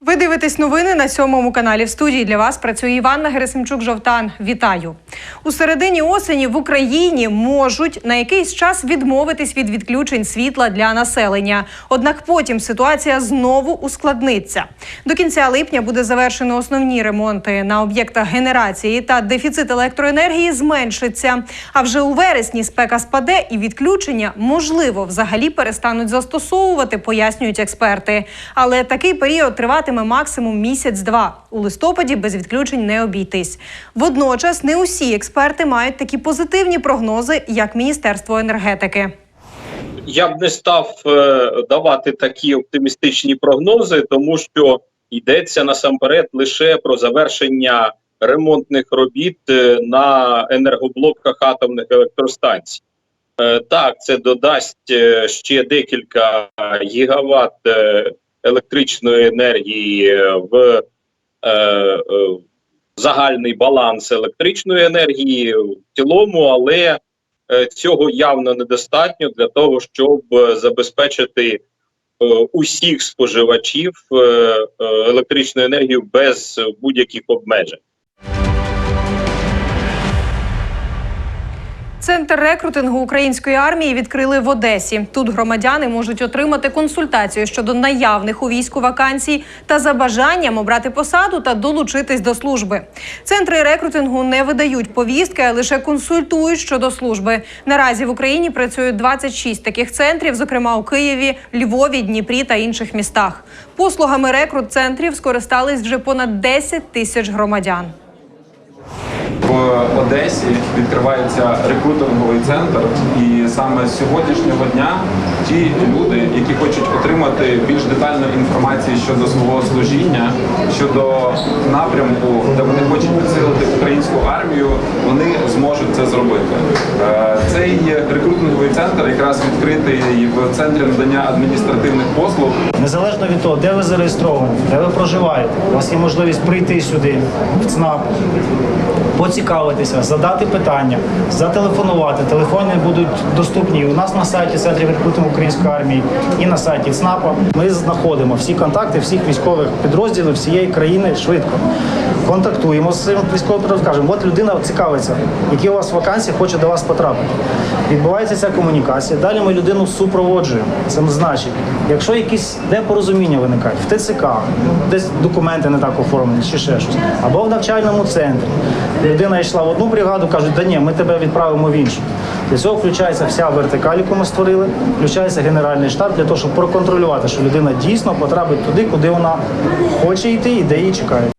Ви дивитесь новини на сьомому каналі. В студії для вас працює Іванна Герасимчук Жовтан. Вітаю у середині осені в Україні можуть на якийсь час відмовитись від відключень світла для населення. Однак потім ситуація знову ускладниться. До кінця липня буде завершено основні ремонти на об'єктах генерації та дефіцит електроенергії зменшиться. А вже у вересні спека спаде і відключення можливо взагалі перестануть застосовувати, пояснюють експерти. Але такий період триватиме максимум місяць-два. У листопаді без відключень не обійтись. Водночас не усі експерти мають такі позитивні прогнози, як Міністерство енергетики. я б не став е, давати такі оптимістичні прогнози, тому що йдеться насамперед лише про завершення ремонтних робіт е, на енергоблоках атомних електростанцій. Е, так, це додасть ще декілька гігават електричної енергії е, в е, е, загальний баланс електричної енергії в цілому, але е, цього явно недостатньо для того, щоб забезпечити усіх споживачів е, енергії без будь-яких обмежень. Центр рекрутингу української армії відкрили в Одесі. Тут громадяни можуть отримати консультацію щодо наявних у війську вакансій та за бажанням обрати посаду та долучитись до служби. Центри рекрутингу не видають повістки, а лише консультують щодо служби. Наразі в Україні працюють 26 таких центрів, зокрема у Києві, Львові, Дніпрі та інших містах. Послугами рекрут-центрів скористались вже понад 10 тисяч громадян. В Одесі відкривається рекрутинговий центр, і саме з сьогоднішнього дня ті люди, які хочуть отримати більш детальну інформацію щодо свого служіння, щодо напрямку, де вони хочуть підсилити українську армію, вони зможуть це зробити. Е, Цей рекрутинговий центр якраз відкритий в центрі надання адміністративних послуг Незалежно від того, де ви зареєстровані, де ви проживаєте, у вас є можливість прийти сюди, в ЦНАП, поцікавитися, задати питання, зателефонувати. Телефони будуть доступні у нас на сайті Центрі рекрутингу української армії і на сайті ЦНАПа. Ми знаходимо всі контакти всіх військових підрозділів всієї країни швидко. Контактуємо з цим військовим кажемо, от людина цікавиться, які у вас вакансії, хоче до вас потрапити. Відбувається ця комунікація. Далі ми людину супроводжуємо. Це значить, якщо якісь непорозуміння виникають в ТЦК, десь документи не так оформлені, чи ще щось, або в навчальному центрі. Людина йшла в одну бригаду, кажуть, да ні, ми тебе відправимо в іншу. Для цього включається вся вертикаль, яку ми створили, включається генеральний штаб для того, щоб проконтролювати, що людина дійсно потрапить туди, куди вона хоче йти і де її чекають.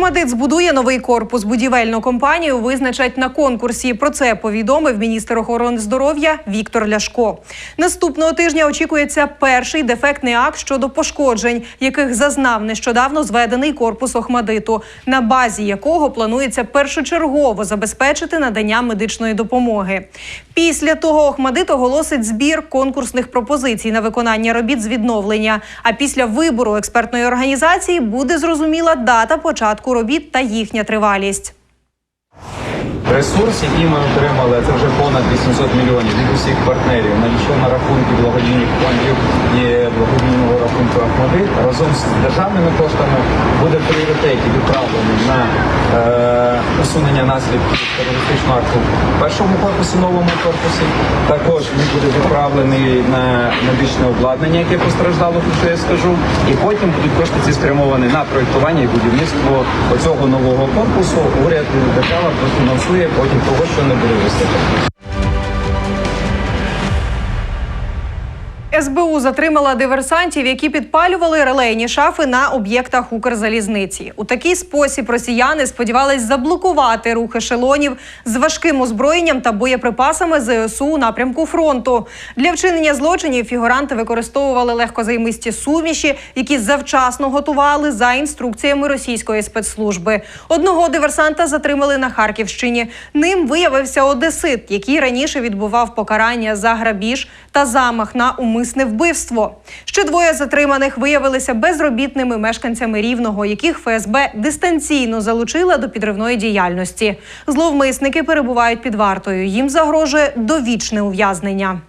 Охмадит збудує новий корпус. Будівельну компанію визначать на конкурсі. Про це повідомив міністр охорони здоров'я Віктор Ляшко. Наступного тижня очікується перший дефектний акт щодо пошкоджень, яких зазнав нещодавно зведений корпус Охмадиту, на базі якого планується першочергово забезпечити надання медичної допомоги. Після того Охмадит оголосить збір конкурсних пропозицій на виконання робіт з відновлення. А після вибору експертної організації буде зрозуміла дата початку робіт та їхня тривалість. Ресурс, який ми отримали, це вже понад 800 мільйонів від усіх партнерів, надійшов на рахунки благодійних фондів і благодійного рахунку Ахмади. Разом з державними коштами буде в пріоритеті відправлений на е, усунення наслідків терористичного акту в першому корпусі, новому корпусі. Також він буде відправлений на медичне обладнання, яке постраждало, про що я скажу. І потім будуть кошти ці спрямовані на проєктування і будівництво оцього нового корпусу. Уряд держава профінансує потім того, що не буде вистачати. СБУ затримала диверсантів, які підпалювали релейні шафи на об'єктах Укрзалізниці. У такий спосіб росіяни сподівались заблокувати рух ешелонів з важким озброєнням та боєприпасами ЗСУ у напрямку фронту. Для вчинення злочинів фігуранти використовували легкозаймисті суміші, які завчасно готували за інструкціями російської спецслужби. Одного диверсанта затримали на Харківщині. Ним виявився одесит, який раніше відбував покарання за грабіж та замах на умисне вбивство. Ще двоє затриманих виявилися безробітними мешканцями рівного, яких ФСБ дистанційно залучила до підривної діяльності. Зловмисники перебувають під вартою. Їм загрожує довічне ув'язнення.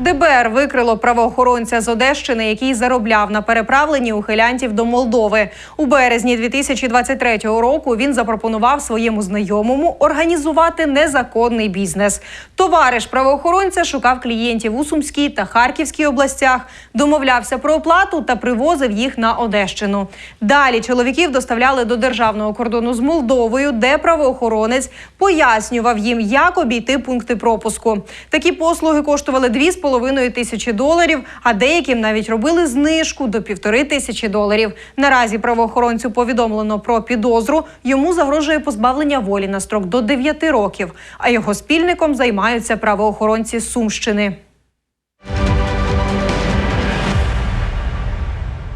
ДБР викрило правоохоронця з Одещини, який заробляв на переправленні ухилянтів до Молдови. У березні 2023 року він запропонував своєму знайомому організувати незаконний бізнес. Товариш правоохоронця шукав клієнтів у Сумській та Харківській областях, домовлявся про оплату та привозив їх на Одещину. Далі чоловіків доставляли до державного кордону з Молдовою, де правоохоронець пояснював їм, як обійти пункти пропуску. Такі послуги коштували 2,5 тисячі доларів, а деяким навіть робили знижку до півтори тисячі доларів. Наразі правоохоронцю повідомлено про підозру. Йому загрожує позбавлення волі на строк до 9 років. А його спільником займаються правоохоронці Сумщини.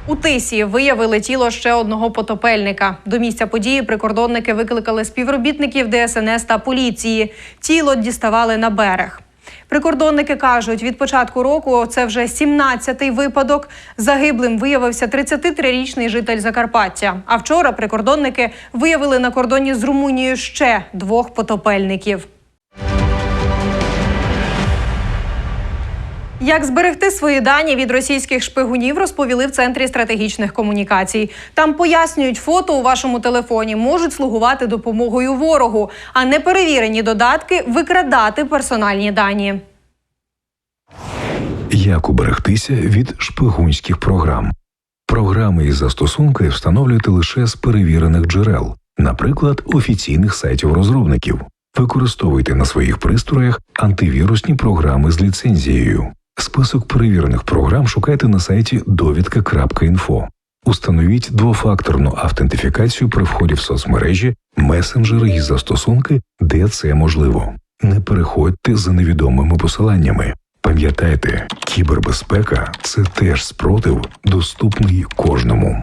У Тисі виявили тіло ще одного потопельника. До місця події прикордонники викликали співробітників ДСНС та поліції. Тіло діставали на берег. Прикордонники кажуть, від початку року це вже 17-й випадок. Загиблим виявився 33-річний житель Закарпаття. А вчора прикордонники виявили на кордоні з Румунією ще двох потопельників. Як зберегти свої дані від російських шпигунів, розповіли в центрі стратегічних комунікацій. Там пояснюють, фото у вашому телефоні можуть слугувати допомогою ворогу, а неперевірені додатки викрадати персональні дані. Як уберегтися від шпигунських програм? Програми і застосунки встановлюйте лише з перевірених джерел, наприклад, офіційних сайтів розробників. Використовуйте на своїх пристроях антивірусні програми з ліцензією. Список перевірених програм шукайте на сайті довідка.інфо. Установіть двофакторну автентифікацію при вході в соцмережі, месенджери і застосунки, де це можливо. Не переходьте за невідомими посиланнями. Пам'ятайте, кібербезпека це теж спротив, доступний кожному.